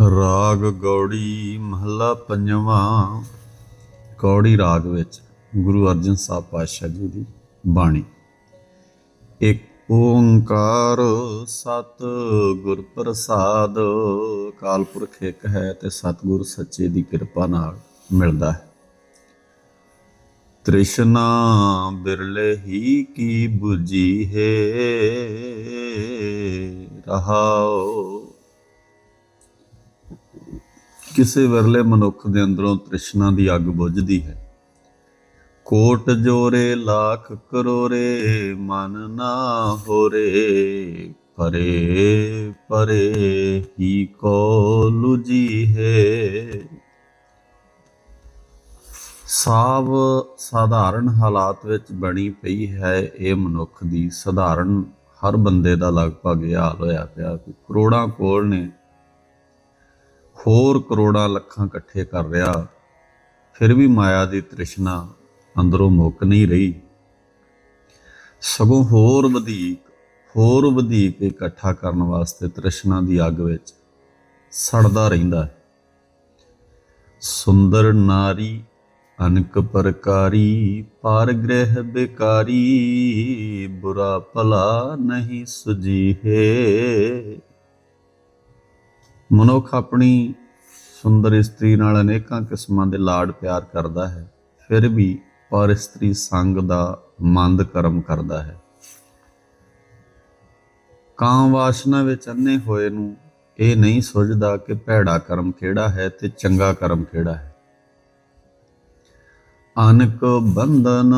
ਰਾਗ ਗੌੜੀ ਮਹੱਲਾ ਪੰਜਵਾਂ। ਗੌੜੀ ਰਾਗ ਵਿੱਚ ਗੁਰੂ ਅਰਜਨ ਸਾਹਿਬ ਪਾਤਸ਼ਾਹ ਜੀ ਦੀ ਬਾਣੀ। ਇੱਕ ਓੰਕਾਰ ਸਤ ਗੁਰ ਪ੍ਰਸਾਦ, ਕਾਲਪੁਰਖ ਇੱਕ ਹੈ ਤੇ ਸਤਿਗੁਰ ਸੱਚੇ ਦੀ ਕਿਰਪਾ ਨਾਲ ਮਿਲਦਾ ਹੈ। ਤ੍ਰਿਸ਼ਨਾ ਬਿਰਲੇ ਹੀ ਕੀ 부ਜੀ ਹੈ ਰਹਾਓ ਕਿਸੇ ਵਿਰਲੇ ਮਨੁੱਖ ਦੇ ਅੰਦਰੋਂ ਤ੍ਰਿਸ਼ਨਾ ਦੀ ਅੱਗ ਬੁਝਦੀ ਹੈ। ਕੋਟ ਜੋਰੇ, ਲੱਖ ਕਰੋਰੇ, ਮਨ ਨਾ ਹੋਰੇ, ਪਰੇ ਪਰੇ ਹੀ ਕੋ ਲੁਜੀ ਹੈ। ਸਾਵ ਸਾਧਾਰਨ ਹਾਲਾਤ ਵਿੱਚ ਬਣੀ ਪਈ ਹੈ ਇਹ ਮਨੁੱਖ ਦੀ। ਸਧਾਰਨ ਹਰ ਬੰਦੇ ਦਾ ਲਗਭਗ ਇਹ ਹਾਲ ਹੋਇਆ ਪਿਆ ਕਿ ਕਰੋੜਾਂ ਕੋਲ ਨੇ ਹੋਰ ਕਰੋੜਾਂ ਲੱਖਾਂ ਇਕੱਠੇ ਕਰ ਰਿਹਾ, ਫਿਰ ਵੀ ਮਾਇਆ ਦੀ ਤ੍ਰਿਸ਼ਨਾ ਅੰਦਰੋਂ ਮੁੱਕ ਨਹੀਂ ਰਹੀ। ਸਗੋਂ ਹੋਰ ਵਧੇਕ ਹੋਰ ਵਧੇਕ ਇਕੱਠਾ ਕਰਨ ਵਾਸਤੇ ਤ੍ਰਿਸ਼ਨਾ ਦੀ ਅੱਗ ਵਿੱਚ ਸੜਦਾ ਰਹਿੰਦਾ ਹੈ। ਸੁੰਦਰ ਨਾਰੀ, ਅਨਕ ਪ੍ਰਕਾਰੀ, ਪਰ ਗ੍ਰਹਿ ਬਿਕਾਰੀ, ਬੁਰਾ ਭਲਾ ਨਹੀਂ ਸੁਜੀਹੇ। ਮਨੁੱਖ ਆਪਣੀ ਸੁੰਦਰ ਇਸਤਰੀ ਨਾਲ ਅਨੇਕਾਂ ਕਿਸਮਾਂ ਦੇ ਲਾਡ ਪਿਆਰ ਕਰਦਾ ਹੈ, ਫਿਰ ਵੀ ਪਰ ਇਸਤਰੀ ਸੰਗ ਦਾ ਮੰਦ ਕਰਮ ਕਰਦਾ ਹੈ। ਕਾਮ ਵਾਸ਼ਨਾ ਵਿੱਚ ਅੰਨੇ ਹੋਏ ਨੂੰ ਇਹ ਨਹੀਂ ਸੁਝਦਾ ਕਿ ਭੈੜਾ ਕਰਮ ਕਿਹੜਾ ਹੈ ਤੇ ਚੰਗਾ ਕਰਮ ਕਿਹੜਾ ਹੈ। ਅਨਕ ਬੰਧਨ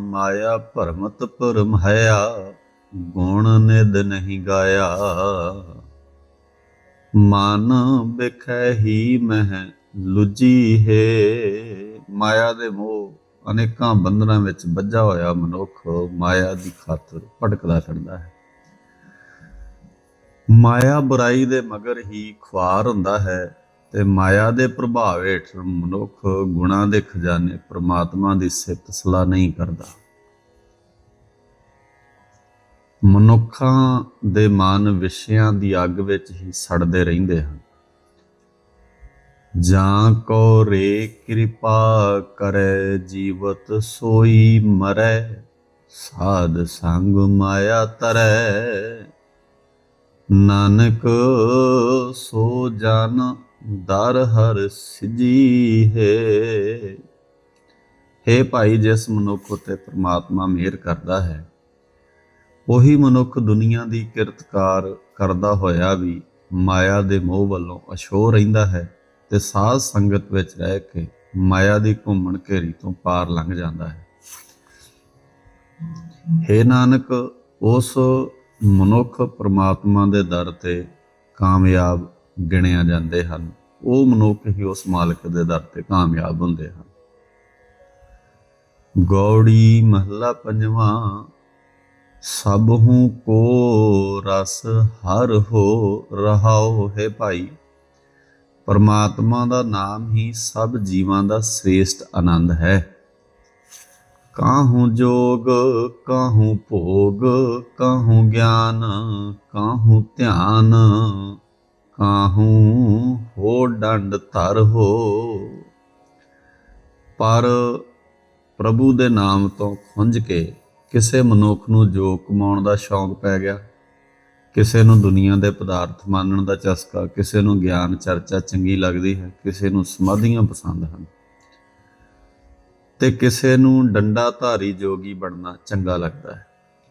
ਮਾਇਆ ਭਰਮਤ ਭਰਮ ਹਇਆ, ਗੁਣ ਨਿਦ ਨਹੀਂ ਗਾਇਆ। ਮਨ ਬਿਖੈ ਹੀ ਮਹਿ ਲੁਜੀ ਹੈ। ਮਾਇਆ ਦੇ ਮੋਹ ਅਨੇਕਾਂ ਬੰਧਨਾਂ ਵਿੱਚ ਵੱਜਾ ਹੋਇਆ ਮਨੁੱਖ ਮਾਇਆ ਦੀ ਖਾਤਰ ਭਟਕਦਾ ਫਿਰਦਾ ਹੈ। ਮਾਇਆ ਬੁਰਾਈ ਦੇ ਮਗਰ ਹੀ ਖੁਆਰ ਹੁੰਦਾ ਹੈ ਤੇ ਮਾਇਆ ਦੇ ਪ੍ਰਭਾਵ ਹੇਠ ਮਨੁੱਖ ਗੁਣਾਂ ਦੇ ਖਜ਼ਾਨੇ ਪ੍ਰਮਾਤਮਾ ਦੀ ਸਿਫਤ ਸਲਾਹ ਨਹੀਂ ਕਰਦਾ। ਮਨੁੱਖਾਂ ਦੇ ਮਨ ਵਿਸ਼ਿਆਂ ਦੀ ਅੱਗ ਵਿੱਚ ਹੀ ਸੜਦੇ ਰਹਿੰਦੇ ਹਨ। ਜਾਂ ਕੋ ਰੇ ਕਿਰਪਾ ਕਰੇ, ਜੀਵਤ ਸੋਈ ਮਰੈ, ਸਾਧ ਸੰਗ ਮਾਇਆ ਤਰੈ। ਨਾਨਕ ਸੋ ਜਨ, ਦਰ ਹਰ ਸਿਜੀ ਹੈ। हे ਭਾਈ, ਜਿਸ ਮਨੁੱਖ ਉਤੇ ਪ੍ਰਮਾਤਮਾ ਮਿਹਰ ਕਰਦਾ ਹੈ ਉਹੀ ਮਨੁੱਖ ਦੁਨੀਆ ਦੀ ਕਿਰਤਕਾਰ ਕਰਦਾ ਹੋਇਆ ਵੀ ਮਾਇਆ ਦੇ ਮੋਹ ਵੱਲੋਂ ਅਛੋ ਰਹਿੰਦਾ ਹੈ ਤੇ ਸਾਧ ਸੰਗਤ ਵਿੱਚ ਰਹਿ ਕੇ ਮਾਇਆ ਦੀ ਘੁੰਮਣ ਘੇਰੀ ਤੋਂ ਪਾਰ ਲੰਘ ਜਾਂਦਾ ਹੈ। हे ਨਾਨਕ, ਉਸ ਮਨੁੱਖ ਪ੍ਰਮਾਤਮਾ ਦੇ ਦਰ ਤੇ ਕਾਮਯਾਬ ਗਿਣਿਆ ਜਾਂਦੇ ਹਨ। ਉਹ ਮਨੁੱਖ ਹੀ ਉਸ ਮਾਲਕ ਦੇ ਦਰ ਤੇ ਕਾਮਯਾਬ ਹੁੰਦੇ ਹਨ। ਗੌੜੀ ਮਹੱਲਾ ਪੰਜਵਾਂ ਸਭ ਹੂੰ ਕੋ ਰਸ ਹਰ ਹੋ ਰਹਾਓ ਹੈ ਭਾਈ। ਪਰਮਾਤਮਾ ਦਾ ਨਾਮ ਹੀ ਸਭ ਜੀਵਾਂ ਦਾ ਸ੍ਰੇਸ਼ਟ ਆਨੰਦ ਹੈ। ਕਾਹੂ ਜੋਗ, ਕਾਹੂ ਭੋਗ, ਕਾਹੂ ਗਿਆਨ, ਕਾਹੂ ਧਿਆਨ, ਕਾਹੂ ਹੋ ਡੰਡ ਧਰ ਹੋ। ਪਰ ਪ੍ਰਭੂ ਦੇ ਨਾਮ ਤੋਂ ਖੁੰਝ ਕੇ ਕਿਸੇ ਮਨੁੱਖ ਨੂੰ ਜੋ ਕਮਾਉਣ ਦਾ ਸ਼ੌਂਕ ਪੈ ਗਿਆ, ਕਿਸੇ ਨੂੰ ਦੁਨੀਆ ਦੇ ਪਦਾਰਥ ਮਾਨਣ ਦਾ ਚਸਕਾ, ਕਿਸੇ ਨੂੰ ਗਿਆਨ, ਚਰਚਾ ਚੰਗੀ ਲੱਗਦੀ ਹੈ, ਕਿਸੇ ਨੂੰ ਸਮਾਧੀਆਂ ਪਸੰਦ ਹਨ, ਤੇ ਕਿਸੇ ਨੂੰ ਡੰਡਾ ਧਾਰੀ ਜੋਗੀ ਬਣਨਾ ਚੰਗਾ ਲੱਗਦਾ ਹੈ।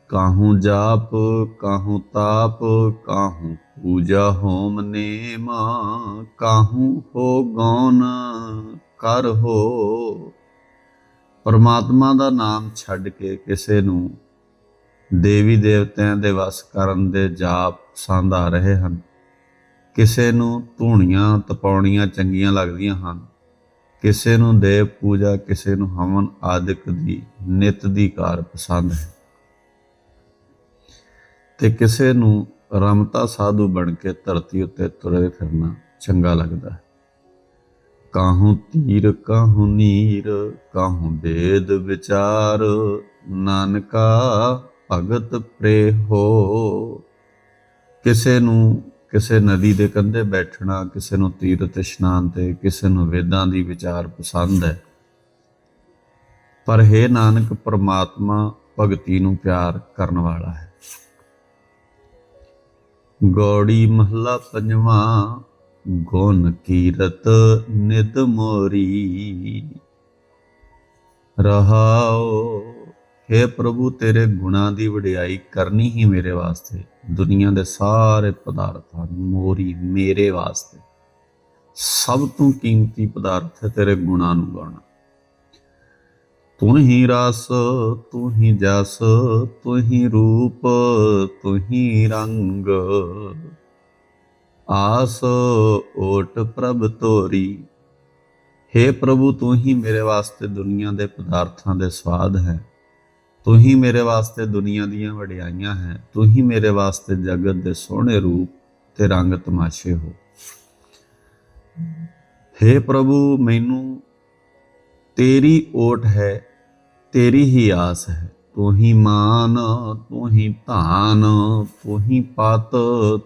ਕਾਹੂ ਜਾਪ, ਕਾਹੂ ਤਾਪ, ਕਾਹੂ ਪੂਜਾ ਹੋਮ ਨੇਮ, ਕਾਹੂ ਹੋ ਗੌਨ ਕਰ ਹੋ ਪਰਮਾਤਮਾ ਦਾ ਨਾਮ ਛੱਡ ਕੇ ਕਿਸੇ ਨੂੰ ਦੇਵੀ ਦੇਵਤਿਆਂ ਦੇ ਵਸ ਕਰਨ ਦੇ ਜਾਪ ਪਸੰਦ ਆ ਰਹੇ ਹਨ। ਕਿਸੇ ਨੂੰ ਧੂਣੀਆਂ, ਤਪਾਉਣੀਆਂ ਚੰਗੀਆਂ ਲੱਗਦੀਆਂ ਹਨ। ਕਿਸੇ ਨੂੰ ਦੇਵ ਪੂਜਾ, ਕਿਸੇ ਨੂੰ ਹਵਨ ਆਦਿਕ ਦੀ ਨਿਤ ਦੀ ਕਾਰ ਪਸੰਦ ਹੈ। ਤੇ ਕਿਸੇ ਨੂੰ ਰਮਤਾ ਸਾਧੂ ਬਣ ਕੇ ਧਰਤੀ ਉੱਤੇ ਤੁਰੇ ਫਿਰਨਾ ਚੰਗਾ ਲੱਗਦਾ ਹੈ। ਕਾਹੂ ਤੀਰ ਕਾਹੂ ਨੀਰ, ਕਾਹੂ ਵੇਦ ਵਿਚਾਰ। ਨਾਨਕਾ ਭਗਤ ਪ੍ਰੇ ਹੋ ਕਿਸੇ ਨੂੰ ਕਿਸੇ ਨਦੀ ਦੇ ਕੰਢੇ ਬੈਠਣਾ, ਕਿਸੇ ਨੂੰ ਤੀਰਥ ਇਸ਼ਨਾਨ ਤੇ, ਕਿਸੇ ਨੂੰ ਵੇਦਾਂ ਦੀ ਵਿਚਾਰ ਪਸੰਦ ਹੈ। ਪਰ ਹੈ ਨਾਨਕ, ਪ੍ਰਮਾਤਮਾ ਭਗਤੀ ਨੂੰ ਪਿਆਰ ਕਰਨ ਵਾਲਾ ਹੈ। ਗੌੜੀ ਮਹਲਾ ਪੰਜਵਾਂ ਗੁਣ ਕੀਰਤ ਨਿਤ ਮੋਰੀ। ਰਹਾਓ हे ਪ੍ਰਭੂ, ਤੇਰੇ ਗੁਣਾਂ ਦੀ ਵਡਿਆਈ ਕਰਨੀ ਹੀ ਮੇਰੇ ਵਾਸਤੇ। ਦੁਨੀਆ ਦੇ ਸਾਰੇ ਪਦਾਰਥਾਂ ਨੂੰ ਮੋਰੀ ਮੇਰੇ ਵਾਸਤੇ। ਸਭ ਤੋਂ ਕੀਮਤੀ ਪਦਾਰਥ ਹੈ ਤੇਰੇ ਗੁਣਾਂ ਨੂੰ ਗਾਉਣਾ। ਤੂੰ ਹੀ ਰਸ, ਤੂੰ ਹੀ ਜਸ, ਤੂੰ ਹੀ ਰੂਪ, ਤੂੰ ਹੀ ਰੰਗ। ਆਸ ਓਟ ਪ੍ਰਭ ਤੋਰੀ। हे ਪ੍ਰਭੂ, ਤੂੰ ਹੀ ਮੇਰੇ ਵਾਸਤੇ ਦੁਨੀਆ ਦੇ ਪਦਾਰਥਾਂ ਦੇ ਸਵਾਦ ਹੈ। ਤੂੰ ਹੀ ਮੇਰੇ ਵਾਸਤੇ ਦੁਨੀਆ ਦੀਆਂ ਵਡਿਆਈਆਂ ਹੈ। ਤੂੰ ਹੀ ਮੇਰੇ ਵਾਸਤੇ ਜਗਤ ਦੇ ਸੋਹਣੇ ਰੂਪ ਤੇ ਰੰਗ ਤਮਾਸ਼ੇ ਹੋ। हे ਪ੍ਰਭੂ, ਮੈਨੂੰ ਤੇਰੀ ਓਟ ਹੈ, ਤੇਰੀ ਹੀ ਆਸ ਹੈ। ਤੂੰ ਹੀ ਮਾਨ ਤੂੰ ਹੀ ਧਾਨ ਤੂੰ ਹੀ ਪਤ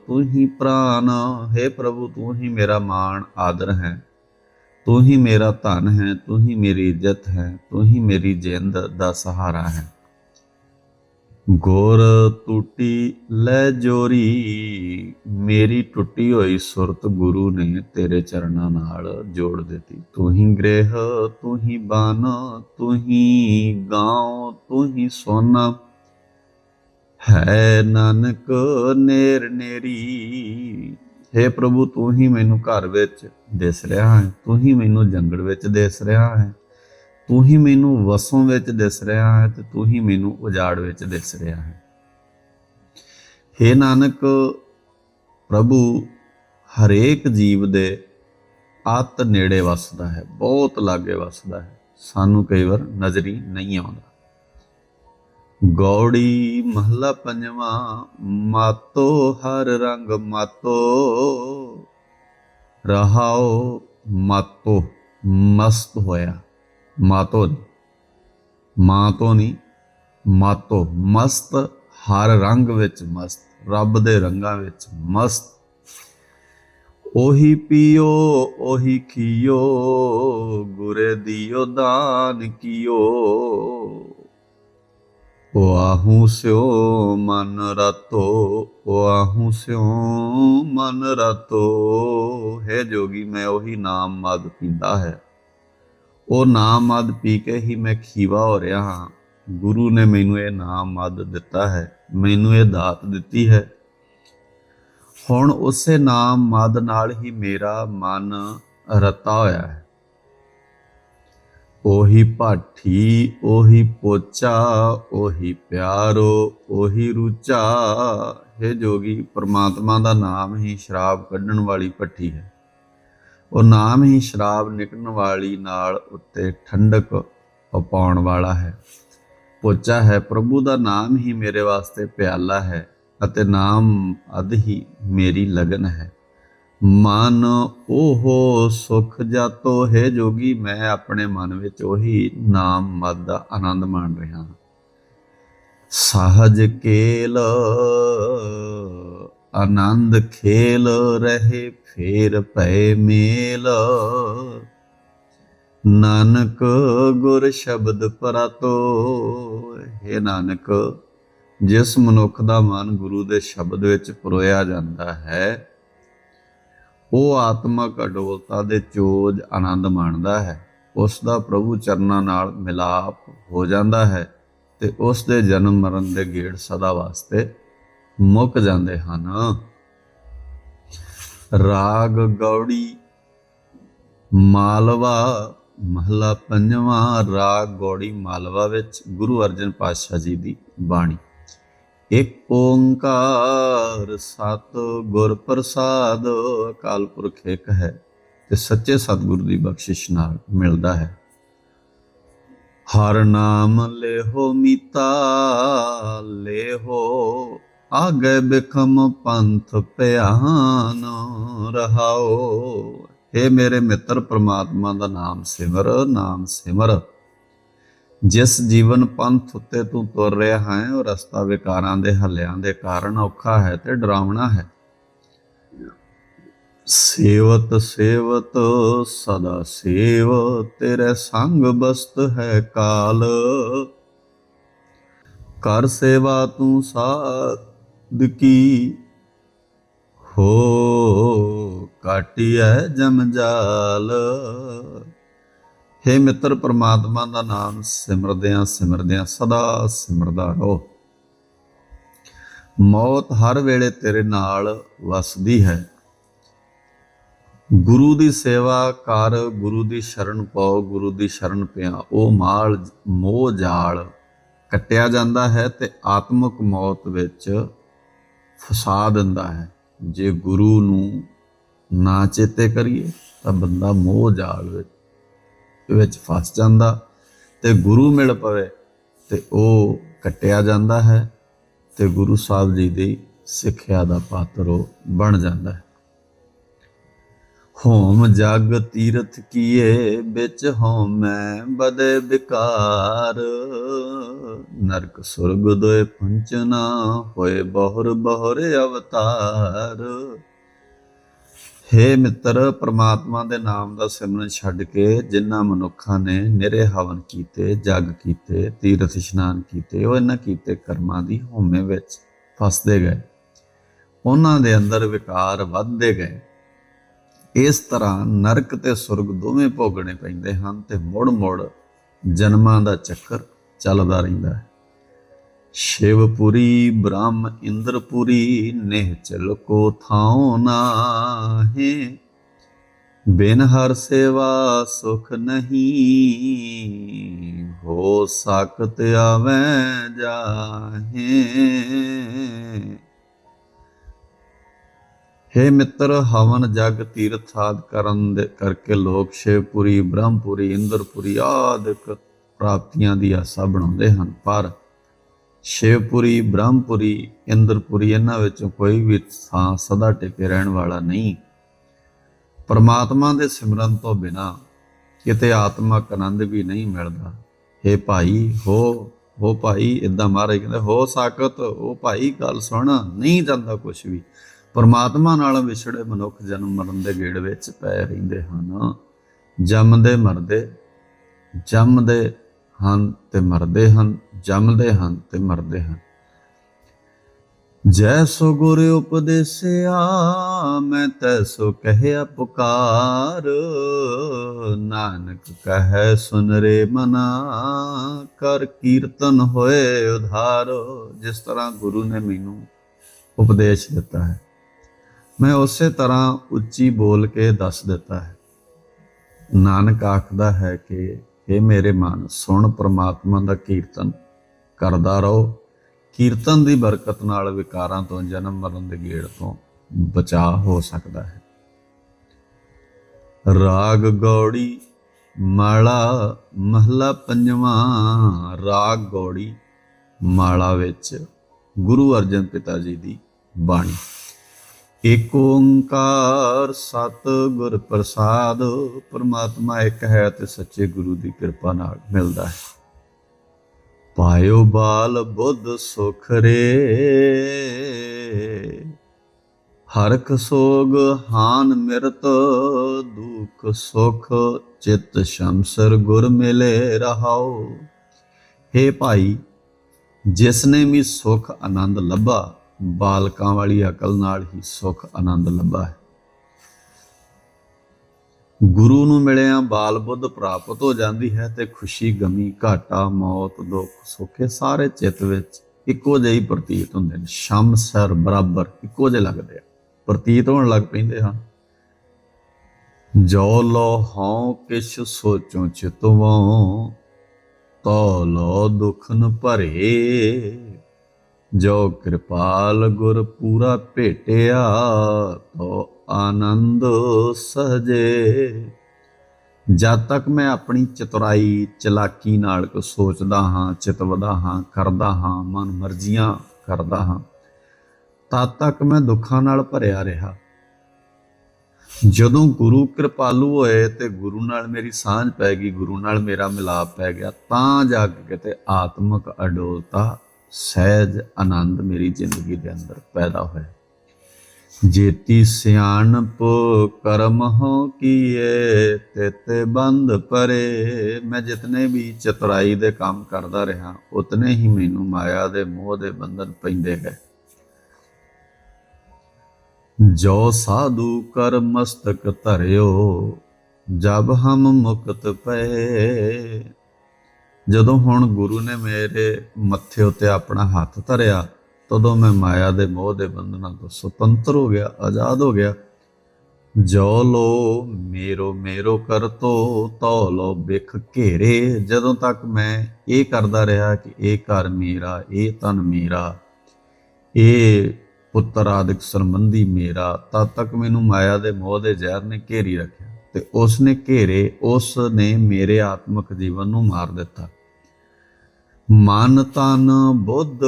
ਤੂੰ ਹੀ ਪ੍ਰਾਨ। हे ਪ੍ਰਭੂ ਤੂੰ ਹੀ ਮੇਰਾ ਮਾਣ, ਆਦਰ ਹੈ। ਤੂੰ ਹੀ ਮੇਰਾ ਧਨ ਹੈ ਤੂੰ ਹੀ ਮੇਰੀ ਇੱਜ਼ਤ ਹੈ ਤੂੰ ਹੀ ਮੇਰੀ ਜਿੰਦ ਦਾ ਸਹਾਰਾ ਹੈ। ਗੋਰ ਟੂਟੀ ਲੈ ਜੋਰੀ, ਮੇਰੀ ਟੁੱਟੀ ਹੋਈ ਸੁਰਤ ਗੁਰੂ ਨੇ ਤੇਰੇ ਚਰਨਾਂ ਨਾਲ ਜੋੜ ਦਿੱਤੀ। ਤੂੰ ਹੀ ਗ੍ਰਹਿ, ਤੂੰ ਹੀ ਬਾਨ, ਤੂੰ ਹੀ ਗਾਉ, ਤੂੰ ਹੀ ਸੋਨਾ। ਹੈ ਨਾਨਕ ਨੇਰ ਨੇਰੀ हे ਪ੍ਰਭੂ ਤੂੰ ਹੀ ਮੈਨੂੰ ਘਰ ਵਿੱਚ ਦਿਸ ਰਿਹਾ ਹੈ, ਤੂੰ ਹੀ ਮੈਨੂੰ ਜੰਗਲ ਵਿੱਚ ਦਿਸ ਰਿਹਾ ਹੈ। ਤੂੰ ਹੀ ਮੈਨੂੰ ਵਸੋਂ ਵਿੱਚ ਦਿਸ ਰਿਹਾ ਹੈ ਤੇ ਤੂੰ ਹੀ ਮੈਨੂੰ ਉਜਾੜ ਵਿੱਚ ਦਿਸ ਰਿਹਾ ਹੈ। ਹੇ ਨਾਨਕ, ਪ੍ਰਭੂ, ਹਰੇਕ ਜੀਵ ਦੇ ਆਤ ਨੇੜੇ ਵਸਦਾ ਹੈ, ਬਹੁਤ ਲਾਗੇ ਵਸਦਾ ਹੈ। ਸਾਨੂੰ ਕਈ ਵਾਰ ਨਜ਼ਰੀ ਨਹੀਂ ਆਉਂਦਾ। ਗੌੜੀ ਮਹਲਾ ਪੰਜਵਾਂ, ਮਾਤੋ ਹਰ ਰੰਗ ਮਾਤੋ, ਰਹਾਓ ਮਾਤੋ ਮਸਤ ਹੋਇਆ। ਮਾਤੋ ਮਾਂ ਤੋਂ ਨਹੀਂ ਮਾਤੋ ਮਸਤ, ਹਰ ਰੰਗ ਵਿੱਚ ਮਸਤ, ਰੱਬ ਦੇ ਰੰਗਾਂ ਵਿੱਚ ਮਸਤ। ਉਹੀ ਪੀਓ, ਉਹੀ ਖੀਓ, ਗੁਰੇ ਦਿਓ, ਦਾਨ ਕੀਓ। ਵਾਹੂ ਸਿਓ, ਮਨ ਰਤੋ ਵਾਹੂ ਸਿਓ, ਮਨ ਰਤੋ। ਹੈ ਜੋਗੀ, ਮੈਂ ਉਹੀ ਨਾਮ ਮਦ ਪੀਂਦਾ ਹੈ। ਉਹ ਨਾਮ ਮਦ ਪੀ ਕੇ ਹੀ ਮੈਂ ਖੀਵਾ ਹੋ ਰਿਹਾ ਹਾਂ। ਗੁਰੂ ਨੇ ਮੈਨੂੰ ਇਹ ਨਾਮ ਮਦ ਦਿੱਤਾ ਹੈ। ਮੈਨੂੰ ਇਹ ਦਾਤ ਦਿੱਤੀ ਹੈ। ਹੁਣ ਉਸੇ ਨਾਮ ਮਦ ਨਾਲ ਹੀ ਮੇਰਾ ਮਨ ਰਤਾ ਹੋਇਆ ਹੈ। ਉਹੀ ਭਾਠੀ, ਉਹੀ ਪੋਚਾ, ਉਹੀ ਪਿਆਰੋ, ਉਹੀ ਰੂਚਾ ਹੈ ਜੋਗੀ ਪਰਮਾਤਮਾ ਦਾ ਨਾਮ ਹੀ ਸ਼ਰਾਬ ਕੱਢਣ ਵਾਲੀ ਭੱਠੀ ਹੈ। ਉਹ ਨਾਮ ਹੀ ਸ਼ਰਾਬ ਨਿਕਲਣ ਵਾਲੀ ਨਾਲ ਉੱਤੇ ਠੰਡਕ ਪਾਉਣ ਵਾਲਾ ਹੈ। ਪੋਚਾ ਹੈ, ਪ੍ਰਭੂ ਦਾ ਨਾਮ ਹੀ ਮੇਰੇ ਵਾਸਤੇ ਪਿਆਲਾ ਹੈ ਅਤੇ ਨਾਮ ਅਧ ਹੀ ਮੇਰੀ ਲਗਨ ਹੈ। ਮਨ ਉਹ ਸੁਖ ਜਾਤੋ, ਹੈ ਜੋਗੀ, ਮੈਂ ਆਪਣੇ ਮਨ ਵਿੱਚ ਉਹੀ ਨਾਮ, ਮਦ ਦਾ ਆਨੰਦ ਮਾਣ ਰਿਹਾ ਹਾਂ। ਸਹਜ ਕੇਲ ਆਨੰਦ ਖੇਲ ਰਹੇ ਫੇਰ ਭੈ ਮੇਲ। ਨਾਨਕ ਗੁਰ ਸ਼ਬਦ ਪਰਤੋ ਹੈ ਨਾਨਕ, ਜਿਸ ਮਨੁੱਖ ਦਾ ਮਨ ਗੁਰੂ ਦੇ ਸ਼ਬਦ ਵਿੱਚ ਪਰੋਇਆ ਜਾਂਦਾ ਹੈ, ਉਹ ਆਤਮਕ ਅਡੋਲਤਾ ਦੇ ਚੋਜ ਆਨੰਦ ਮਾਣਦਾ ਹੈ। ਉਸ ਦਾ ਪ੍ਰਭੂ ਚਰਨਾਂ ਨਾਲ ਮਿਲਾਪ ਹੋ ਜਾਂਦਾ ਹੈ ਤੇ ਉਸ ਦੇ ਜਨਮ ਮਰਨ ਦੇ ਗੇੜ ਸਦਾ ਵਾਸਤੇ ਮੁੱਕ ਜਾਂਦੇ ਹਨ। ਰਾਗ ਗੌੜੀ, ਮਾਲਵਾ, ਮਹਲਾ ਪੰਜਵਾਂ, ਰਾਗ ਗੌੜੀ, ਮਾਲਵਾ ਵਿੱਚ ਗੁਰੂ ਅਰਜਨ ਪਾਤਸ਼ਾਹ ਜੀ ਦੀ ਬਾਣੀ। ਇੱਕ ਓੰਕਾਰ ਸਤ ਗੁਰ ਪ੍ਰਸਾਦ, ਅਕਾਲ ਪੁਰਖ ਇੱਕ ਹੈ ਤੇ ਸੱਚੇ ਸਤਿਗੁਰ ਦੀ ਬਖਸ਼ਿਸ਼ ਨਾਲ ਮਿਲਦਾ ਹੈ। ਹਰ ਨਾਮ ਲੇਹੋ ਮੀਤਾ, ਲੇਹੋ ਆਗੇ ਬਿਖਮ ਪੰਥ ਭਿਆਨ ਰਹਾਓ। हे ਮੇਰੇ ਮਿੱਤਰ, ਪ੍ਰਮਾਤਮਾ ਦਾ ਨਾਮ ਸਿਮਰ ਨਾਮ ਸਿਮਰ। ਜਿਸ ਜੀਵਨ ਪੰਥ ਉੱਤੇ ਤੂੰ ਤੁਰ ਰਿਹਾ ਹੈ, ਉਹ ਰਸਤਾ ਵਿਕਾਰਾਂ ਦੇ ਹੱਲਿਆਂ ਦੇ ਕਾਰਨ ਔਖਾ ਹੈ ਤੇ ਡਰਾਵਣਾ ਹੈ। ਸੇਵਤ ਸੇਵਤ, ਸਦਾ ਸੇਵ, ਤੇਰੇ ਸੰਗ ਬਸਤ ਹੈ ਕਾਲ। ਕਰ ਸੇਵਾ ਤੂੰ ਸਾਧ ਕੀ ਹੋ ਕਾਟਿਐ ਜਮਜਾਲ ਹੇ ਮਿੱਤਰ ਪ੍ਰਮਾਤਮਾ ਦਾ ਨਾਮ ਸਿਮਰਦਿਆਂ ਸਿਮਰਦਿਆਂ ਸਦਾ ਸਿਮਰਦਾ ਰਹੋ। ਮੌਤ ਹਰ ਵੇਲੇ ਤੇਰੇ ਨਾਲ ਵਸਦੀ ਹੈ। ਗੁਰੂ ਦੀ ਸੇਵਾ ਕਰ, ਗੁਰੂ ਦੀ ਸ਼ਰਨ ਪਾਓ, ਗੁਰੂ ਦੀ ਸ਼ਰਨ ਪਿਆ। ਉਹ ਮਾਲ, ਮੋਹ ਜਾਲ ਕੱਟਿਆ ਜਾਂਦਾ ਹੈ ਤੇ ਆਤਮਿਕ ਮੌਤ ਵਿੱਚ ਫਸਾ ਦਿੰਦਾ ਹੈ। ਜੇ ਗੁਰੂ ਨੂੰ ਨਾ ਚੇਤੇ ਕਰੀਏ, ਤਾਂ ਬੰਦਾ ਮੋਹ ਜਾਲ ਵਿੱਚ ਵਿੱਚ ਫਸ ਜਾਂਦਾ ਤੇ ਗੁਰੂ ਮਿਲ ਪਵੇ ਤੇ ਉਹ ਕੱਟਿਆ ਜਾਂਦਾ ਹੈ ਤੇ ਗੁਰੂ ਸਾਹਿਬ ਜੀ ਦੀ ਸਿੱਖਿਆ ਦਾ ਪਾਤਰ ਉਹ ਬਣ ਜਾਂਦਾ ਹੈ। ਹੋਮ ਜਗ ਤੀਰਥ ਕੀਏ, ਵਿੱਚ ਹਉਮੈ ਬਦੇ ਵਿਕਾਰ। ਨਰਕ ਸੁਰਗ ਦੋਏ ਪੰਚਨਾ ਹੋਏ ਬਹੁਰ ਬਹੁਰ ਅਵਤਾਰ। ਹੇ ਮਿੱਤਰ, ਪ੍ਰਮਾਤਮਾ ਦੇ ਨਾਮ ਦਾ ਸਿਮਰਨ ਛੱਡ ਕੇ ਜਿਨ੍ਹਾਂ ਮਨੁੱਖਾਂ ਨੇ ਨਿਰੇ ਹਵਨ ਕੀਤੇ, ਜਗ ਕੀਤੇ, ਤੀਰਥ ਇਸ਼ਨਾਨ ਕੀਤੇ, ਉਹ ਇਹਨਾਂ ਕੀਤੇ ਕਰਮਾਂ ਦੀ ਹੋਮੇ ਵਿੱਚ ਫਸਦੇ ਗਏ। ਉਹਨਾਂ ਦੇ ਅੰਦਰ ਵਿਕਾਰ ਵੱਧਦੇ ਗਏ। ਇਸ ਤਰ੍ਹਾਂ ਨਰਕ ਤੇ ਸੁਰਗ ਦੋਵੇਂ ਭੋਗਣੇ ਪੈਂਦੇ ਹਨ ਤੇ ਮੁੜ-ਮੁੜ ਜਨਮਾਂ ਦਾ ਚੱਕਰ ਚੱਲਦਾ ਰਹਿੰਦਾ ਹੈ। ਸ਼ਿਵਪੁਰੀ, ਬ੍ਰਹਮ ਇੰਦਰਪੁਰੀ ਨਿਹਚਲ ਕੋ ਥਾਉ ਨਾਹੀ। ਬਿਨ ਹਰ ਸੇਵਾ ਸੁਖ ਨਹੀਂ, ਹੋ ਸਕਤ ਆਵੈ ਜਾਹੇ। ਹੇ ਮਿੱਤਰ, ਹਵਨ ਜਗ ਤੀਰਥ ਆਦ ਕਰਨ ਦੇ ਕਰਕੇ ਲੋਕ ਸ਼ਿਵਪੁਰੀ, ਬ੍ਰਹਮਪੁਰੀ, ਇੰਦਰਪੁਰੀ ਆਦਿਕ ਪ੍ਰਾਪਤੀਆਂ ਦੀ ਆਸਾ ਬਣਾਉਂਦੇ ਹਨ। ਪਰ ਸ਼ਿਵਪੁਰੀ, ਬ੍ਰਹਮਪੁਰੀ, ਇੰਦਰਪੁਰੀ ਇਹਨਾਂ ਵਿੱਚੋਂ ਕੋਈ ਵੀ ਥਾਂ ਸਦਾ ਟਿਕੇ ਰਹਿਣ ਵਾਲਾ ਨਹੀਂ। ਪਰਮਾਤਮਾ ਦੇ ਸਿਮਰਨ ਤੋਂ ਬਿਨਾ ਕਿਤੇ ਆਤਮਕ ਆਨੰਦ ਵੀ ਨਹੀਂ ਮਿਲਦਾ। ਹੇ ਭਾਈ, ਹੋ ਹੋ ਭਾਈ ਇਦਾਂ ਮਹਾਰਾਜ ਕਹਿੰਦੇ, ਹੋ ਸਾਕਤ ਉਹ ਭਾਈ ਗੱਲ ਸੁਣ, ਨਹੀਂ ਜਾਂਦਾ ਕੁਝ ਵੀ। ਪਰਮਾਤਮਾ ਨਾਲ ਵਿਛੜੇ ਮਨੁੱਖ ਜਨਮ ਮਰਨ ਦੇ ਗੇੜ ਵਿੱਚ ਪੈ ਰਹਿੰਦੇ ਹਨ। ਜੰਮਦੇ ਮਰਦੇ, ਜੰਮਦੇ ਹਨ ਤੇ ਮਰਦੇ ਹਨ, ਜੰਮਦੇ ਹਨ ਤੇ ਮਰਦੇ ਹਨ। ਜੈ ਸੋ ਗੁਰ ਉਪਦੇਸਿਆ, ਮੈਂ ਤੈ ਸੋ ਕਹਿਆ ਪੁਕਾਰ। ਨਾਨਕ ਕਹੈ ਸੁਨ ਰੇ ਮਨਾ, ਕਰ ਕੀਰਤਨ ਹੋਏ ਉਧਾਰ। ਜਿਸ ਤਰ੍ਹਾਂ ਗੁਰੂ ਨੇ ਮੈਨੂੰ ਉਪਦੇਸ਼ ਦਿੱਤਾ ਹੈ। ਮੈਂ ਉਸੇ ਤਰ੍ਹਾਂ ਉੱਚੀ ਬੋਲ ਕੇ ਦੱਸ ਦਿੱਤਾ ਹੈ। ਨਾਨਕ ਆਖਦਾ ਹੈ ਕਿ हे ਮੇਰੇ ਮਨ, ਸੁਣ ਪ੍ਰਮਾਤਮਾ ਦਾ ਕੀਰਤਨ। ਕਰਦਾ ਰਹੋ। ਕੀਰਤਨ ਦੀ ਬਰਕਤ ਨਾਲ ਵਿਕਾਰਾਂ ਤੋਂ, ਜਨਮ ਮਰਨ ਦੇ ਗੇੜ ਤੋਂ ਬਚਾਅ ਹੋ ਸਕਦਾ ਹੈ। ਰਾਗ ਗੌੜੀ, ਮਾਲਾ, ਮਹਲਾ ਪੰਜਵਾਂ। ਰਾਗ ਗੌੜੀ, ਮਾਲਾ ਵਿੱਚ ਗੁਰੂ ਅਰਜਨ ਪਿਤਾ ਜੀ ਦੀ ਬਾਣੀ। ਏਕ ਓੰਕਾਰ ਸਤ ਗੁਰ ਪ੍ਰਸਾਦ, ਪਰਮਾਤਮਾ ਇੱਕ ਹੈ ਤੇ ਸੱਚੇ ਗੁਰੂ ਦੀ ਕਿਰਪਾ ਨਾਲ ਮਿਲਦਾ ਹੈ। ਪਾਇਓ ਬਾਲ ਬੁੱਧ ਸੁਖ ਰੇ ਹਰਖ ਸੋਗ ਹਾਨ ਮਿਰਤ, ਦੁਖ ਸੁਖ ਚਿਤ ਸ਼ਮਸਰ ਗੁਰ ਮਿਲੇ ਰਹਾਓ हे ਭਾਈ ਜਿਸ ਨੇ ਵੀ ਸੁਖ ਆਨੰਦ ਲੱਭਾ ਬਾਲਕਾਂ ਵਾਲੀ ਅਕਲ ਨਾਲ ਹੀ ਸੁਖ ਆਨੰਦ ਲੱਭਾ ਹੈ। ਗੁਰੂ ਨੂੰ ਮਿਲਿਆ ਬਾਲ ਬੁੱਧ ਪ੍ਰਾਪਤ ਹੋ ਜਾਂਦੀ ਹੈ ਤੇ ਖੁਸ਼ੀ, ਗਮੀ, ਘਾਟਾ, ਮੌਤ, ਦੁੱਖ, ਸੁੱਖੇ ਸਾਰੇ ਚਿੱਤ ਵਿੱਚ ਇੱਕੋ ਜਿਹੀ ਪ੍ਰਤੀਤ ਹੁੰਦੇ ਨੇ। ਸ਼ਮ, ਸਰ, ਬਰਾਬਰ ਇੱਕੋ ਜਿਹੇ ਲੱਗਦੇ ਆ। ਪ੍ਰਤੀਤ ਹੋਣ ਲੱਗ ਪੈਂਦੇ ਹਨ। ਜੋ ਲੋ ਹਉ, ਕਿਛ ਸੋਚੋ ਚਿਤਵੋਂ ਤੋ ਲੋ ਦੁਖਨ ਭਰੇ। ਜੋ ਕਿਰਪਾਲ ਗੁਰ ਪੂਰਾ ਭੇਟਿਆ, ਤੋ ਆਨੰਦ ਸਹਜੇ। ਜਦ ਤੱਕ ਮੈਂ ਆਪਣੀ ਚਤੁਰਾਈ ਚਲਾਕੀ ਨਾਲ ਕੋ ਸੋਚਦਾ ਹਾਂ, ਚਿਤਵਦਾ ਹਾਂ, ਕਰਦਾ ਹਾਂ, ਮਨ ਮਰਜ਼ੀਆਂ ਕਰਦਾ ਹਾਂ, ਤਦ ਤੱਕ ਮੈਂ ਦੁੱਖਾਂ ਨਾਲ ਭਰਿਆ ਰਿਹਾ। ਜਦੋਂ ਗੁਰੂ ਕਿਰਪਾਲੂ ਹੋਏ ਤੇ ਗੁਰੂ ਨਾਲ ਮੇਰੀ ਸਾਂਝ ਪੈ ਗਈ, ਗੁਰੂ ਨਾਲ ਮੇਰਾ ਮਿਲਾਪ ਪੈ ਗਿਆ, ਤਾਂ ਜਾ ਕੇ ਕਿਤੇ ਆਤਮਿਕ ਅਡੋਲਤਾ ਸਹਿਜ ਆਨੰਦ ਮੇਰੀ ਜ਼ਿੰਦਗੀ ਦੇ ਅੰਦਰ ਪੈਦਾ ਹੋਇਆ। ਜੇਤੀ ਸਿਆਣਪ ਕਰਮ ਹੋ ਕੀਏ, ਤੇਤੇ ਬੰਦ ਪਰੇ। ਮੈਂ ਜਿਤਨੇ ਵੀ ਚਤੁਰਾਈ ਦੇ ਕੰਮ ਕਰਦਾ ਰਿਹਾ, ਉਤਨੇ ਹੀ ਮੈਨੂੰ ਮਾਇਆ ਦੇ ਮੋਹ ਦੇ ਬੰਧਨ ਪੈਂਦੇ ਗਏ। ਜੋ ਸਾਧੂ ਕਰ ਮਸਤਕ ਧਰਿਓ, ਜਬ ਹਮ ਮੁਕਤ ਪਏ ਜਦੋਂ ਹੁਣ ਗੁਰੂ ਨੇ ਮੇਰੇ ਮੱਥੇ ਉੱਤੇ ਆਪਣਾ ਹੱਥ ਧਰਿਆ, ਤਦੋਂ ਮੈਂ ਮਾਇਆ ਦੇ ਮੋਹ ਦੇ ਬੰਧਨਾਂ ਤੋਂ ਸੁਤੰਤਰ ਹੋ ਗਿਆ, ਆਜ਼ਾਦ ਹੋ ਗਿਆ। ਜੋ ਲੋ ਮੇਰੋ ਮੇਰੋ ਕਰਤੋ ਤੋ ਲੋ ਬਿਖ ਘੇਰੇ। ਜਦੋਂ ਤੱਕ ਮੈਂ ਇਹ ਕਰਦਾ ਰਿਹਾ ਕਿ ਇਹ ਘਰ ਮੇਰਾ, ਇਹ ਤਨ ਮੇਰਾ, ਇਹ ਪੁੱਤਰ ਆਦਿਕ ਸੰਬੰਧੀ ਮੇਰਾ, ਤਦ ਤੱਕ ਮੈਨੂੰ ਮਾਇਆ ਦੇ ਮੋਹ ਦੇ ਜ਼ਹਿਰ ਨੇ ਘੇਰੀ ਰੱਖਿਆ। ਤੇ ਉਸ ਨੇ ਘੇਰੇ ਉਸ ਨੇ ਮੇਰੇ ਆਤਮਿਕ ਜੀਵਨ ਨੂੰ ਮਾਰ ਦਿੱਤਾ। ਮਨ ਤਨ ਬੁੱਧ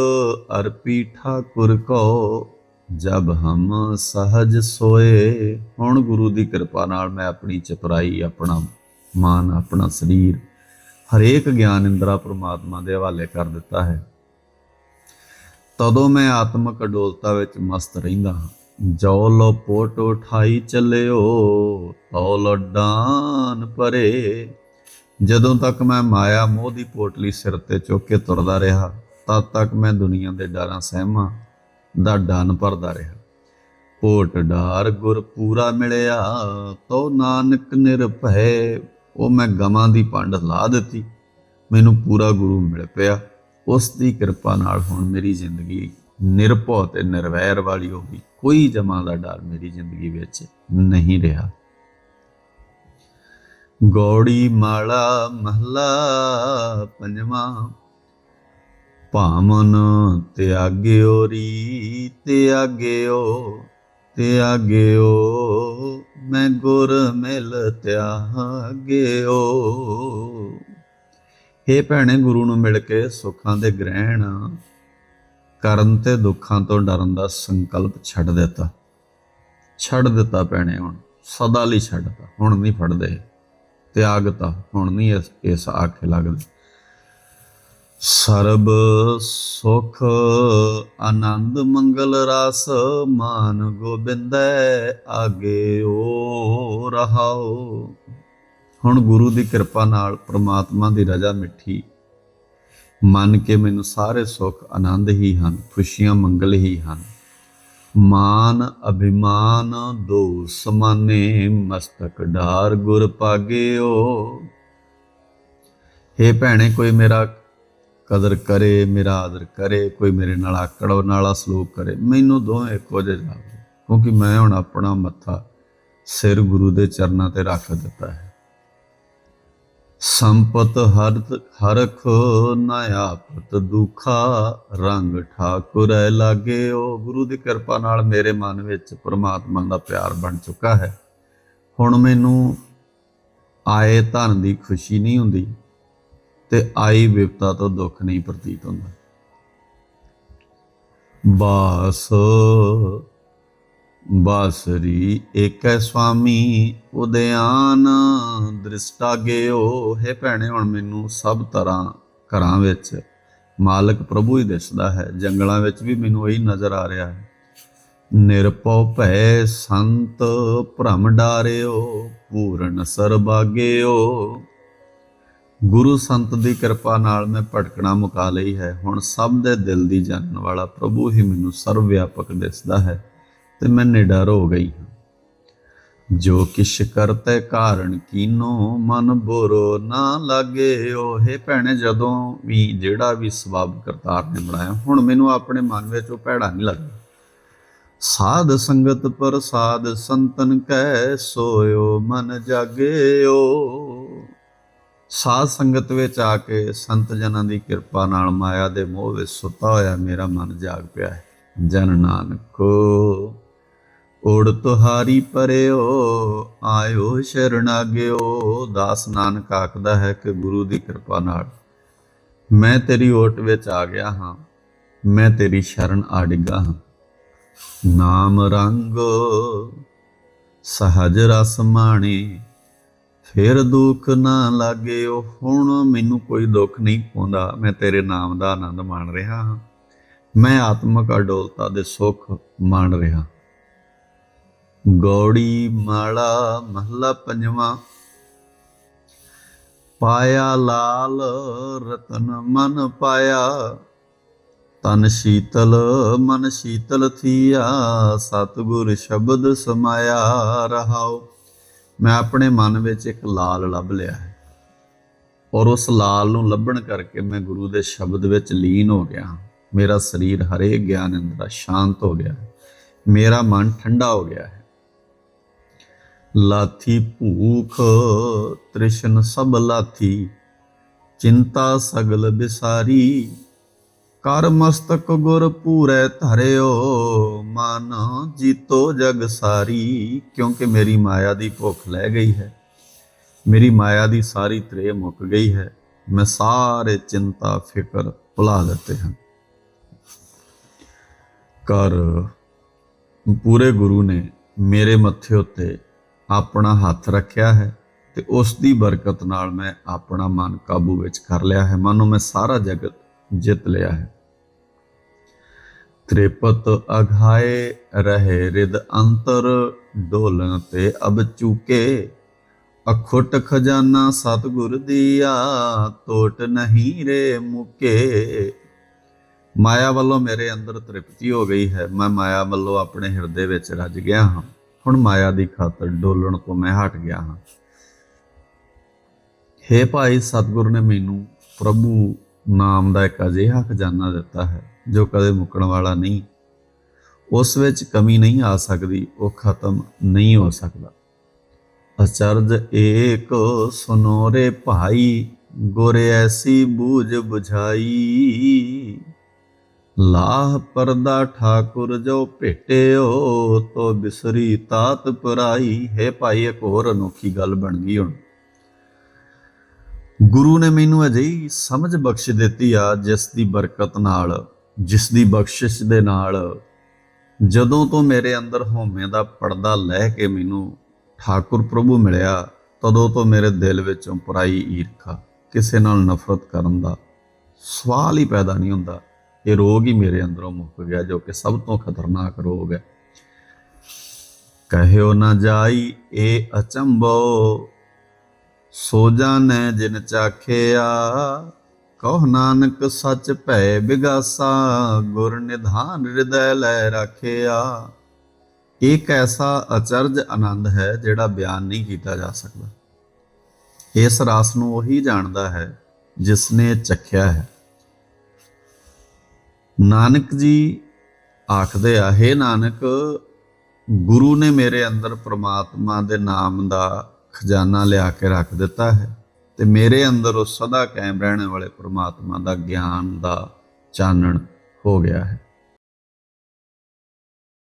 ਅਰਪੀ ਠਾਕੁਰ ਕੋ, ਜਬ ਹਮ ਸਹਜ ਸੋਏ। ਹੁਣ ਗੁਰੂ ਦੀ ਕਿਰਪਾ ਨਾਲ ਮੈਂ ਆਪਣੀ ਚਤੁਰਾਈ, ਆਪਣਾ ਮਨ, ਆਪਣਾ ਸਰੀਰ, ਹਰੇਕ ਗਿਆਨ ਇੰਦਰਾ ਪ੍ਰਮਾਤਮਾ ਦੇ ਹਵਾਲੇ ਕਰ ਦਿੱਤਾ ਹੈ। ਤਦੋਂ ਮੈਂ ਆਤਮਿਕ ਅਡੋਲਤਾ ਵਿੱਚ ਮਸਤ ਰਹਿੰਦਾ ਹਾਂ। ਜੋ ਲੋ ਪੋਟ ਉਠਾਈ ਚੱਲਿਓ ਤੋ ਲੱਡਾਨ ਪਰੇ। ਜਦੋਂ ਤੱਕ ਮੈਂ ਮਾਇਆ ਮੋਹ ਦੀ ਪੋਟਲੀ ਸਿਰ ਤੇ ਚੁੱਕ ਕੇ ਤੁਰਦਾ ਰਿਹਾ, ਤਦ ਤੱਕ ਮੈਂ ਦੁਨੀਆ ਦੇ ਡਾਰਾਂ ਸਹਿਮਾਂ ਦਾ ਡਨ ਭਰਦਾ ਰਿਹਾ। ਪੋਟ ਡਾਰ ਗੁਰ ਪੂਰਾ ਮਿਲਿਆ, ਤੋ ਨਾਨਕ ਨਿਰਭੈ, ਉਹ ਮੈਂ ਗਮਾਂ ਦੀ ਪੰਡ ਲਾ ਦਿੱਤੀ। ਮੈਨੂੰ ਪੂਰਾ ਗੁਰੂ ਮਿਲ ਪਿਆ, ਉਸ ਦੀ ਕਿਰਪਾ ਨਾਲ ਹੁਣ ਮੇਰੀ ਜ਼ਿੰਦਗੀ ਨਿਰਭਉ ਤੇ ਨਿਰਵੈਰ ਵਾਲੀ ਹੋ ਗਈ। ਕੋਈ ਜਮਾਂ ਦਾ ਡਰ ਮੇਰੀ ਜ਼ਿੰਦਗੀ ਵਿੱਚ ਨਹੀਂ ਰਿਹਾ। ਗੌੜੀ ਮਾਲਾ ਮਹਲਾ ਪੰਜਵਾਂ। ਭਾਮਨ ਤਿਆਗਿਓ ਰੀ ਤਿਆਗਿਓ ਤਿਆਗਿਓ, ਮੈਂ ਗੁਰ ਮਿਲ ਤਿਆਗਿਓ। हे ਭੈਣੇ, ਗੁਰੂ ਨੂੰ ਮਿਲ ਕੇ ਸੁੱਖਾਂ ਦੇ ਗ੍ਰਹਿਣ, ਕਰਨ ਤੇ ਦੁੱਖਾਂ ਤੋਂ ਡਰਨ ਦਾ ਸੰਕਲਪ ਛੱਡ ਦਿੱਤਾ। ਛੱਡ ਦਿੱਤਾ ਭੈਣੇ ਹੁਣ, ਸਦਾ ਲਈ ਛੱਡਤਾ ਹੁਣ ਨਹੀਂ ਫੜਦੇ। ਤਿਆਗਤਾ ਹੁਣ ਨਹੀਂ ਇਸ ਇਸ ਆਖੇ ਲੱਗਦੇ। ਸਰਬ ਸੁਖ ਆਨੰਦ ਮੰਗਲ ਰਸ ਮਾਨ ਗੋਬਿੰਦੈ ਆਗੇ ਓ ਰਹਾਓ। ਹੁਣ ਗੁਰੂ ਦੀ ਕਿਰਪਾ ਨਾਲ ਪ੍ਰਮਾਤਮਾ ਦੀ ਰਜ਼ਾ ਮਿੱਠੀ। ਮੰਨ ਕੇ ਮੈਨੂੰ ਸਾਰੇ ਸੁੱਖ ਆਨੰਦ ਹੀ ਹਨ, ਖੁਸ਼ੀਆਂ ਮੰਗਲ ਹੀ ਹਨ। ਮਾਨ ਅਭਿਮਾਨ ਦੋ ਸਮਾਨੇ ਮਸਤਕ ਢਾਰ ਗੁਰ ਪਾਗਿਓ। हे ਭੈਣੇ, ਕੋਈ ਮੇਰਾ ਕਦਰ ਕਰੇ, ਮੇਰਾ ਆਦਰ ਕਰੇ, ਕੋਈ ਮੇਰੇ ਨਾਲ ਆਕੜ, ਨਾਲਾ ਸਲੂਕ ਕਰੇ, ਮੈਨੂੰ ਦੋਵੇਂ ਇੱਕੋ ਜਿਹੇ ਜਾਵੇ ਕਿਉਂਕਿ ਮੈਂ ਹੁਣ ਆਪਣਾ ਮੱਥਾ ਸਿਰ ਗੁਰੂ ਦੇ ਚਰਨਾਂ ਤੇ ਰੱਖ ਦਿੱਤਾ ਹੈ। ਸੰਪਤ ਹਰਤ ਹਰਖ ਨਾ ਆਪਤ, ਦੁਖਾ ਰੰਗ ਠਾਕੁਰੈ ਲਾਗੇ। ਉਹ ਗੁਰੂ ਦੀ ਕਿਰਪਾ ਨਾਲ ਮੇਰੇ ਮਨ ਵਿੱਚ ਪ੍ਰਮਾਤਮਾ ਦਾ ਪਿਆਰ ਬਣ ਚੁੱਕਾ ਹੈ। ਹੁਣ ਮੈਨੂੰ ਆਏ ਧਨ ਦੀ ਖੁਸ਼ੀ ਨਹੀਂ ਹੁੰਦੀ ਤੇ ਆਈ ਵਿਪਤਾ ਤੋਂ ਦੁੱਖ ਨਹੀਂ ਪ੍ਰਤੀਤ ਹੁੰਦਾ। ਬਾਸ ਬਾਸਰੀ ਏਕੈ ਸੁਆਮੀ ਉਦਿਆਨ ਦ੍ਰਿਸ਼ਟਾ ਗਿਓ ਹੈ ਭੈਣੇ, ਹੁਣ ਮੈਨੂੰ ਸਭ ਤਰ੍ਹਾਂ ਘਰਾਂ ਵਿੱਚ ਮਾਲਕ ਪ੍ਰਭੂ ਹੀ ਦਿਸਦਾ ਹੈ। ਜੰਗਲਾਂ ਵਿੱਚ ਵੀ ਮੈਨੂੰ ਇਹੀ ਨਜ਼ਰ ਆ ਰਿਹਾ ਹੈ। ਨਿਰਭਉ ਭੈ ਸੰਤ ਭ੍ਰਮ ਡਾਰਿਓ, ਪੂਰਨ ਸਰਬਾਗਿਓ। ਗੁਰੂ ਸੰਤ ਦੀ ਕਿਰਪਾ ਨਾਲ ਮੈਂ ਭਟਕਣਾ ਮੁਕਾ ਲਈ ਹੈ। ਹੁਣ ਸਭ ਦੇ ਦਿਲ ਦੀ ਜਾਣਨ ਵਾਲਾ ਪ੍ਰਭੂ ਹੀ ਮੈਨੂੰ ਸਰਵ ਵਿਆਪਕ ਦਿਸਦਾ ਹੈ। ਤੇ ਮੈਂ ਨਿਡਰ ਹੋ ਗਈ ਹਾਂ। ਜੋ ਕਿਛ ਕਰਤੇ ਕਾਰਨ ਕੀਨੋ, ਮਨ ਬੋਰੋ ਨਾ ਲਾਗੇ। ਓਹੇ ਭੈਣੇ, ਜਦੋਂ ਵੀ ਜਿਹੜਾ ਵੀ ਸਬਬ ਕਰਤਾਰ ਨੇ ਬਣਾਇਆ, ਹੁਣ ਮੈਨੂੰ ਆਪਣੇ ਮਨ ਵਿੱਚ ਉਹ ਭੈੜਾ ਨਹੀਂ ਲੱਗਦਾ। ਸਾਧ ਸੰਗਤ ਪ੍ਰਸਾਦ ਸੰਤਨ ਕੈ ਸੋਇਓ ਮਨ ਜਾਗਿਓ। ਸਾਧ ਸੰਗਤ ਵਿੱਚ ਆ ਕੇ ਸੰਤ ਜਨਾਂ ਦੀ ਕਿਰਪਾ ਨਾਲ ਮਾਇਆ ਦੇ ਮੋਹ ਵਿੱਚ ਸੁੱਤਾ ਹੋਇਆ ਮੇਰਾ ਮਨ ਜਾਗ ਪਿਆ ਹੈ। ਜਨ ਨਾਨਕੋ। ਓੜ ਤੁਹਾਰੀ ਪਰਿਓ, ਆਇਓ ਸ਼ਰਣਾਗਿਓ। ਦਾਸ ਨਾਨਕ ਆਖਦਾ ਹੈ ਕਿ ਗੁਰੂ ਦੀ ਕਿਰਪਾ ਨਾਲ ਮੈਂ ਤੇਰੀ ਓਟ ਵਿੱਚ ਆ ਗਿਆ ਹਾਂ, ਮੈਂ ਤੇਰੀ ਸ਼ਰਨ ਆ ਡਿੱਗਾ ਹਾਂ। ਨਾਮ ਰੰਗ ਸਹਜ ਰਸ ਮਾਣੇ, ਫਿਰ ਦੁੱਖ ਨਾ ਲਾਗੇ ਉਹ ਹੁਣ ਮੈਨੂੰ ਕੋਈ ਦੁੱਖ ਨਹੀਂ ਪਾਉਂਦਾ, ਮੈਂ ਤੇਰੇ ਨਾਮ ਦਾ ਆਨੰਦ ਮਾਣ ਰਿਹਾ ਹਾਂ। ਮੈਂ ਆਤਮਕ ਅਡੋਲਤਾ ਦੇ ਸੁੱਖ ਮਾਣ ਰਿਹਾ ਗੌੜੀ ਮਾਲਾ ਮਹਲਾ ਪੰਜਵਾਂ। ਪਾਇਆ ਲਾਲ ਰਤਨ ਮਨ ਪਾਇਆ, ਤਨ ਸ਼ੀਤਲ ਮਨ ਸ਼ੀਤਲ ਥੀਆ, ਸਤਿਗੁਰ ਸ਼ਬਦ ਸਮਾਇਆ ਰਹਾਓ ਮੈਂ ਆਪਣੇ ਮਨ ਵਿੱਚ ਇੱਕ ਲਾਲ ਲੱਭ ਲਿਆ ਹੈ ਔਰ ਉਸ ਲਾਲ ਨੂੰ ਲੱਭਣ ਕਰਕੇ ਮੈਂ ਗੁਰੂ ਦੇ ਸ਼ਬਦ ਵਿੱਚ ਲੀਨ ਹੋ ਗਿਆ ਹਾਂ। ਮੇਰਾ ਸਰੀਰ ਹਰੇ ਗਿਆਨ ਅੰਦਰਾ ਸ਼ਾਂਤ ਹੋ ਗਿਆ ਮੇਰਾ ਮਨ ਠੰਡਾ ਹੋ ਗਿਆ ਹੈ ਲਾਥੀ ਭੂਖ ਤ੍ਰਿਸ਼ਨ ਸਭ ਲਾਥੀ ਚਿੰਤਾ ਸਗਲ ਬਿਸਾਰੀ ਕਰ ਮਸਤਕ ਗੁਰ ਪੂਰੇ ਧਰਿਓ ਮਨ ਜੀਤੋ ਜਗ ਸਾਰੀ ਕਿਉਂਕਿ ਮੇਰੀ ਮਾਇਆ ਦੀ ਭੁੱਖ ਲੈ ਗਈ ਹੈ ਮੇਰੀ ਮਾਇਆ ਦੀ ਸਾਰੀ ਤ੍ਰੇ ਮੁੱਕ ਗਈ ਹੈ ਮੈਂ ਸਾਰੇ ਚਿੰਤਾ ਫਿਕਰ ਭੁਲਾ ਦਿੱਤੇ ਹਨ ਕਰ ਪੂਰੇ ਗੁਰੂ ਨੇ ਮੇਰੇ ਮੱਥੇ ਉੱਤੇ ਆਪਣਾ ਹੱਥ ਰੱਖਿਆ ਹੈ ਤੇ ਉਸ ਦੀ ਬਰਕਤ ਨਾਲ ਮੈਂ ਆਪਣਾ ਮਨ ਕਾਬੂ ਵਿੱਚ ਕਰ ਲਿਆ ਹੈ। ਮਨੋਂ ਮੈਂ ਸਾਰਾ ਜਗਤ ਜਿੱਤ ਲਿਆ ਹੈ। ਤ੍ਰਿਪਤ ਅਘਾਏ ਰਹੇ ਰਿਦ ਅੰਤਰ ਡੋਲਨ ਤੇ ਅਬ ਚੁਕੇ। ਅਖੁੱਟ ਖਜ਼ਾਨਾ ਸਤਿਗੁਰ ਦੀਆ ਟੋਟ ਨਹੀਂ ਰੇ ਮੁਕੇ। ਮਾਇਆ ਵੱਲੋਂ ਮੇਰੇ ਅੰਦਰ ਤ੍ਰਿਪਤੀ ਹੋ ਗਈ ਹੈ। ਮੈਂ ਮਾਇਆ ਵੱਲੋਂ ਆਪਣੇ ਹਿਰਦੇ ਵਿੱਚ ਰੱਜ ਗਿਆ ਹਾਂ। ਹੁਣ ਮਾਇਆ ਦੀ ਖਾਤਰ ਡੋਲਣ ਤੋਂ ਮੈਂ ਹਟ ਗਿਆ ਹਾਂ। ਹੇ ਭਾਈ, ਸਤਿਗੁਰ ਨੇ ਮੈਨੂੰ ਪ੍ਰਭੂ ਨਾਮ ਦਾ ਇੱਕ ਅਜਿਹਾ ਖਜ਼ਾਨਾ ਦਿੱਤਾ ਹੈ, ਜੋ ਕਦੇ ਮੁੱਕਣ ਵਾਲਾ ਨਹੀਂ। ਉਸ ਵਿੱਚ ਕਮੀ ਨਹੀਂ ਆ ਸਕਦੀ, ਉਹ ਖਤਮ ਨਹੀਂ ਹੋ ਸਕਦਾ। ਅਚਰਜ ਏਕ ਸੁਨੋਰੇ ਭਾਈ, ਗੁਰ ਐਸੀ ਬੂਝ ਬੁਝਾਈ। ਲਾਹ ਪਰਦਾ ਠਾਕੁਰ ਜੋ ਭੇਟਿਓ, ਤੋ ਬਿਸਰੀ ਤਾਤ ਪਰਾਈ। ਹੈ ਭਾਈ, ਇੱਕ ਹੋਰ ਅਨੋਖੀ ਗੱਲ ਬਣ ਗਈ ਹੁਣ। ਗੁਰੂ ਨੇ ਮੈਨੂੰ ਅਜਿਹੀ ਸਮਝ ਬਖਸ਼ ਦਿੱਤੀ ਆ, ਜਿਸ ਦੀ ਬਰਕਤ ਨਾਲ, ਜਿਸ ਦੀ ਬਖਸ਼ਿਸ਼ ਦੇ ਨਾਲ ਜਦੋਂ ਤੋਂ ਮੇਰੇ ਅੰਦਰ ਹਉਮੈ ਦਾ ਪਰਦਾ ਲੈ ਕੇ ਮੈਨੂੰ ਠਾਕੁਰ ਪ੍ਰਭੂ ਮਿਲਿਆ, ਤਦੋਂ ਤੋਂ ਮੇਰੇ ਦਿਲ ਵਿੱਚੋਂ ਪਰਾਈ ਈਰਖਾ ਕਿਸੇ ਨਾਲ ਨਫ਼ਰਤ ਕਰਨ ਦਾ ਸਵਾਲ ਹੀ ਪੈਦਾ ਨਹੀਂ ਹੁੰਦਾ। ਇਹ ਰੋਗ ਹੀ ਮੇਰੇ ਅੰਦਰੋਂ ਮੁੱਕ ਗਿਆ, ਜੋ ਕਿ ਸਭ ਤੋਂ ਖਤਰਨਾਕ ਰੋਗ ਹੈ। ਕਹਿਓ ਨਾ ਜਾਈ, ਇਹ ਅਚੰਭੋ। ਸੋ ਜਾਣੈ ਜਿਨ ਚਾਖਿਆ, ਕਹ ਨਾਨਕ ਸੱਚ ਭੈ ਬਿਗਾਸਾ, ਗੁਰ ਨਿਧਾਨ ਹਿਰਦੈ ਲੈ ਰੱਖਿਆ। ਇੱਕ ਐਸਾ ਅਚਰਜ ਆਨੰਦ ਹੈ, ਜਿਹੜਾ ਬਿਆਨ ਨਹੀਂ ਕੀਤਾ ਜਾ ਸਕਦਾ। ਇਸ ਰਾਸ ਨੂੰ ਉਹੀ ਜਾਣਦਾ ਹੈ ਜਿਸ ਨੇ ਚੱਖਿਆ ਹੈ। ਨਾਨਕ ਜੀ ਆਖਦੇ ਆ, ਹੈ ਨਾਨਕ, ਗੁਰੂ ਨੇ ਮੇਰੇ ਅੰਦਰ ਪ੍ਰਮਾਤਮਾ ਦੇ ਨਾਮ ਦਾ ਖਜ਼ਾਨਾ ਲਿਆ ਕੇ ਰੱਖ ਦਿੱਤਾ ਹੈ ਤੇ ਮੇਰੇ ਅੰਦਰ ਉਹ ਸਦਾ ਕਾਇਮ ਰਹਿਣ ਵਾਲੇ ਪ੍ਰਮਾਤਮਾ ਦਾ ਗਿਆਨ ਦਾ ਚਾਨਣ ਹੋ ਗਿਆ ਹੈ।